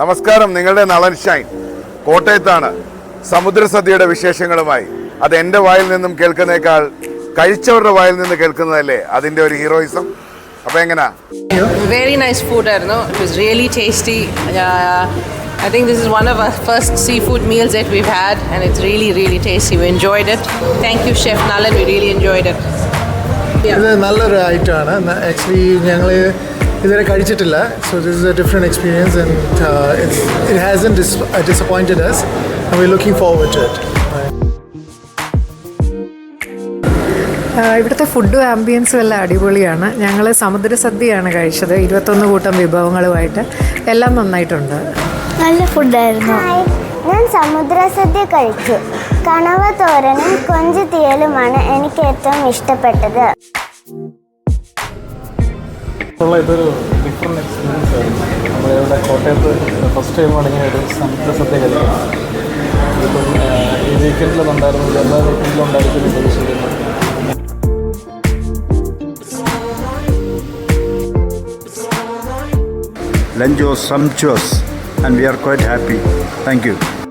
നമസ്കാരം നിങ്ങളുടെ നളൻ ഷൈൻ. കോട്ടയത്താണ് സമുദ്രസദ്യയുടെ വിശേഷങ്ങളുമായി. അത് എന്റെ വായിൽ നിന്നും കേൾക്കുന്നേക്കാൾ കഴിച്ചവരുടെ വായിൽ നിന്ന് കേൾക്കുന്നതല്ലേ അതിന്റെ ഒരു ഹീറോയിസം? അപ്പൊ എങ്ങനാ? വെരി നൈസ് ഫുഡ് ആയിരുന്നു. Really tasty I think this is one of first sea food meals that we had and it's really really tasty we enjoyed it thank you chef Nalan we really enjoyed it ഇത് നല്ലൊരു ഐറ്റമാണ് actually ഞങ്ങൾ ഇതുവരെ കഴിച്ചിട്ടില്ല. So this is a different experience and it hasn't disappointed as we looking forward to it ഇവിടുത്തെ ഫുഡും ആംബിയൻസും എല്ലാം അടിപൊളിയാണ്. ഞങ്ങൾ സമുദ്ര സദ്യയാണ് കഴിച്ചത്. ഇരുപത്തൊന്ന് കൂട്ടം വിഭവങ്ങളുമായിട്ട്. എല്ലാം നന്നായിട്ടുണ്ട്. നല്ല ഫുഡായിരുന്നു ഞാൻ സമുദ്ര സദ്യ കഴിച്ചു. കണവ തോരനും കൊഞ്ച് തീയലുമാണ് എനിക്ക് ഏറ്റവും ഇഷ്ടപ്പെട്ടത്. ഉള്ള ഇതൊരു ഡിഫറെന്റ് എക്സ്പീരിയൻസ് ആയിരുന്നു നമ്മളിവിടെ കോട്ടയത്ത് ഫസ്റ്റ് ടൈം ഇങ്ങനെ ഒരു സമുദ്ര സദ്യ കഴിക്കുന്നത് ഇപ്പം ഈ വീക്കെൻഡിലുണ്ടായിരുന്നു എല്ലാ വീക്കെൻഡിലും ഉണ്ടായിരിക്കും പ്രതീക്ഷിക്കുന്നു Lunch was sumptuous and we are quite happy. Thank you.